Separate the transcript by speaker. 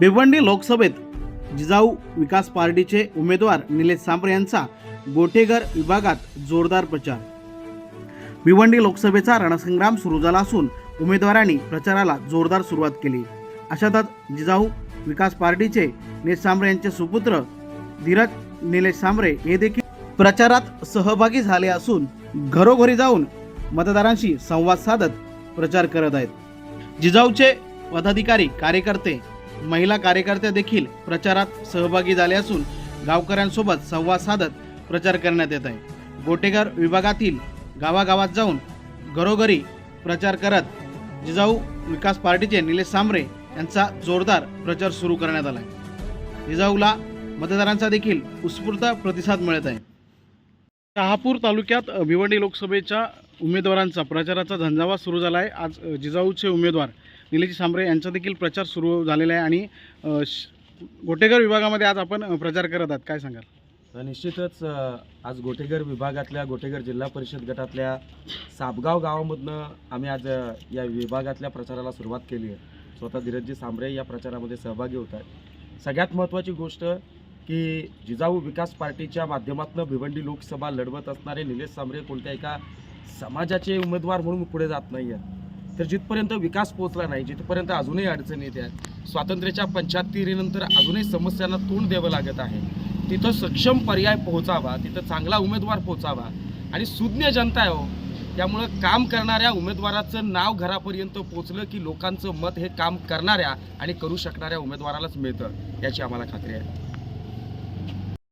Speaker 1: भिवंडी लोकसभेत जिजाऊ विकास पार्टीचे उमेदवार निलेश सांबरे यांचा गोटेघर विभागात जोरदार प्रचार. भिवंडी लोकसभेचा रणसंग्राम सुरू झाला असून उमेदवारांनी प्रचाराला जोरदार सुरुवात केली. अशातच जिजाऊ विकास पार्टीचे निलेश सांबरे यांचे सुपुत्र धीरज निलेश सांबरे हे देखील प्रचारात सहभागी झाले असून घरोघरी जाऊन मतदारांशी संवाद साधत प्रचार करत आहेत. जिजाऊचे पदाधिकारी कार्यकर्ते महिला कार्यकर्त्या देखील प्रचारात सहभागी झाले असून गावकऱ्यांसोबत संवाद साधत प्रचार करण्यात येत आहे. गोटेघर विभागातील गावागावात जाऊन घरोघरी प्रचार करत जिजाऊ विकास पार्टीचे निलेश सांबरे यांचा जोरदार प्रचार सुरू करण्यात आला आहे जिजाऊला मतदारांचा देखील उत्स्फूर्त प्रतिसाद मिळत आहे. शहापूर तालुक्यात भिवंडी लोकसभेच्या उमेदवारांचा प्रचाराचा झंझावात सुरू झाला आहे आज जिजाऊचे उमेदवार निलेश सांबरे यांचा देखील प्रचार सुरू झालेला आहे आणि श- गोटेघर विभागामध्ये आज आपण प्रचार करत आहात. काय सांगाल?
Speaker 2: तर निश्चितच आज गोटेघर विभागातल्या गोटेघर जिल्हा परिषद गटातल्या सापगाव गावामधनं आम्ही आज या विभागातल्या प्रचाराला सुरुवात केली आहे. स्वतः धीरजजी सांबरे या प्रचारामध्ये सहभागी होत आहेत. सगळ्यात महत्त्वाची गोष्ट की जिजाऊ विकास पार्टीच्या माध्यमातून भिवंडी लोकसभा लढवत असणारे निलेश सांबरे कोणत्या एका समाजाचे उमेदवार म्हणून पुढे जात नाही आहेत तर जिथपर्यंत विकास पोहोचला नाही जिथपर्यंत अजूनही अडचणी येत आहेत स्वातंत्र्याच्या पंच्याहत्तरीनंतर अजूनही समस्यांना तोंड द्यावं लागत आहे. तिथं सक्षम पर्याय पोहोचावा तिथं चांगला उमेदवार पोहोचावा आणि सुज्ञ जनता आहे हो. त्यामुळं काम करणाऱ्या उमेदवाराचं नाव घरापर्यंत पोचलं की लोकांचं मत हे काम करणाऱ्या आणि करू शकणाऱ्या उमेदवारालाच मिळतं याची आम्हाला खात्री आहे.